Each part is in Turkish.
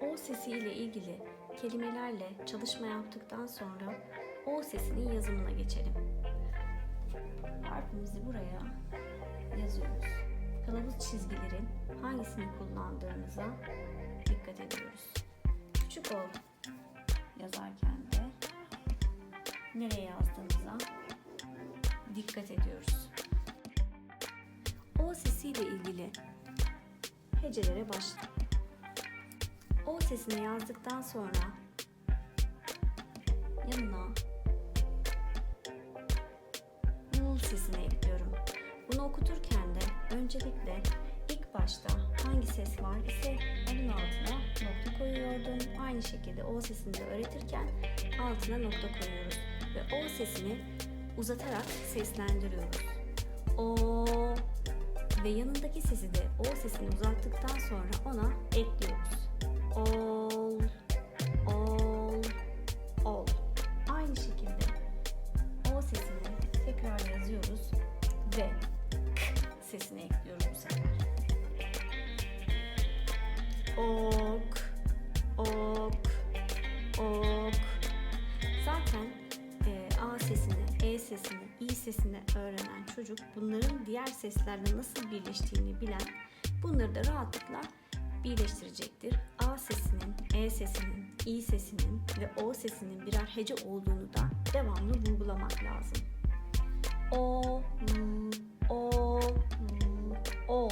O sesi ile ilgili kelimelerle çalışma yaptıktan sonra O sesinin yazımına geçelim. Harfimizi buraya yazıyoruz. Kılavuz çizgilerin hangisini kullandığımıza dikkat ediyoruz. Küçük O yazarken de nereye yazdığımıza dikkat ediyoruz. O sesiyle ilgili hecelere başla. O sesini yazdıktan sonra yanına L sesini ekliyorum. Bunu okuturken de öncelikle ilk başta hangi ses var ise onun altına nokta koyuyordum. Aynı şekilde O sesini de öğretirken altına nokta koyuyoruz. Ve O sesini uzatarak seslendiriyoruz. O ve yanındaki sesi de O sesini uzattıktan sonra ona ekliyoruz. Ol, ol, ol. Aynı şekilde O sesini tekrar yazıyoruz ve k sesini ekliyoruz bu sefer. Ok, sesini, İ sesini öğrenen çocuk bunların diğer seslerle nasıl birleştiğini bilen bunları da rahatlıkla birleştirecektir. A sesinin, E sesinin, İ sesinin ve O sesinin birer hece olduğunu da devamlı vurgulamak lazım. O, l, o, ol.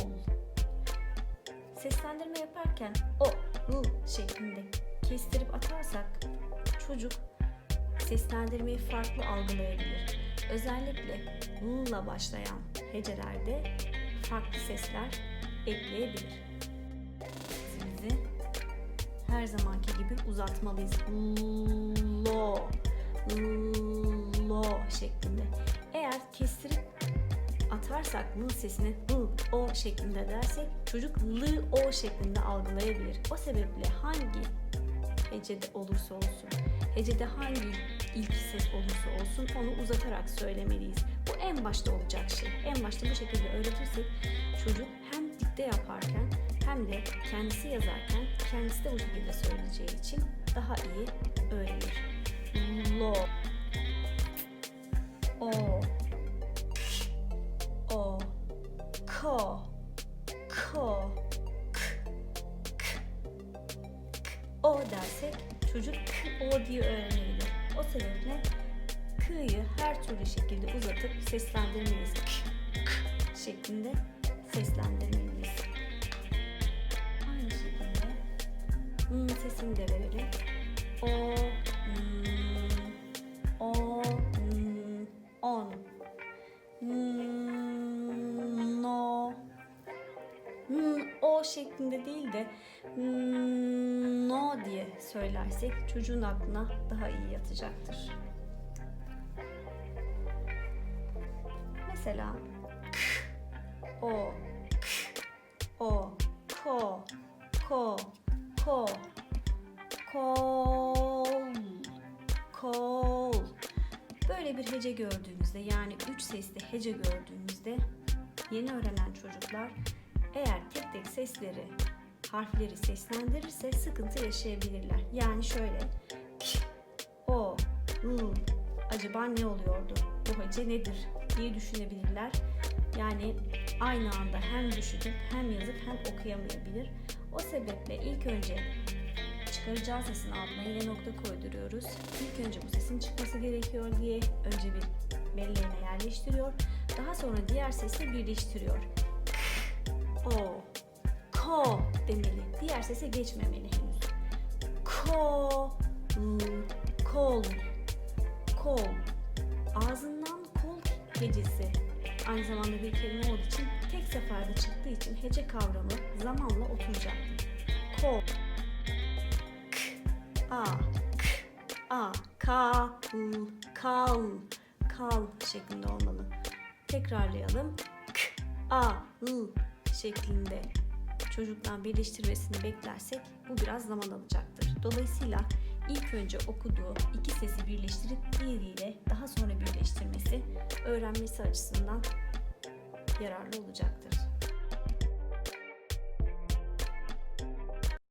Seslendirme yaparken o, l şeklinde kestirip atarsak çocuk seslendirmeyi farklı algılayabilir. Özellikle ile başlayan hecelerde farklı sesler ekleyebilir. Sesimizi her zamanki gibi uzatmalıyız. Lo, lo şeklinde. Eğer kestirip atarsak l sesini l o şeklinde dersek çocuk l o şeklinde algılayabilir. O sebeple hangi hecede olursa olsun, hecede hangi ilk ses olursa olsun onu uzatarak söylemeliyiz. Bu en başta olacak şey. En başta bu şekilde öğretirsek çocuk hem dikte yaparken hem de kendisi yazarken kendisi de bu şekilde söyleyeceği için daha iyi öğrenir. Lo O O Ko Ko o dersek çocuk k o diye öğrenebilir. O sebeple k'yı her türlü şekilde uzatıp seslendirmeliyiz. K, k şeklinde seslendirmeliyiz. Aynı şekilde m sesini de verelim. O, m, o, m, on, m, no, o şeklinde değil de diye söylersek çocuğun aklına daha iyi yatacaktır. Mesela k, o, k, o, ko, ko, ko, kol, kol. Böyle bir hece gördüğümüzde yani üç sesli hece gördüğümüzde yeni öğrenen çocuklar eğer tek tek sesleri, harfleri seslendirirse sıkıntı yaşayabilirler. Yani şöyle o, l, acaba ne oluyordu? Bu hece nedir diye düşünebilirler. Yani aynı anda hem düşünüp hem yazıp hem okuyamayabilir. O sebeple ilk önce çıkaracağı sesin altına yine nokta koyduruyoruz. İlk önce bu sesin çıkması gerekiyor diye önce bir belleğine yerleştiriyor. Daha sonra diğer sesle birleştiriyor o, demeli. Diğer sese geçmemeli henüz. Ko, kol, kol. Ağzından kol hecesi aynı zamanda bir kelime olduğu için tek seferde çıktığı için hece kavramı zamanla oturacaktır. Ko, k, a, k, a, ka, l, kal, kal şeklinde olmalı. Tekrarlayalım. K, a, l, şeklinde çocuktan birleştirmesini beklersek bu biraz zaman alacaktır. Dolayısıyla ilk önce okuduğu iki sesi birleştirip diğeriyle daha sonra birleştirmesi öğrenmesi açısından yararlı olacaktır.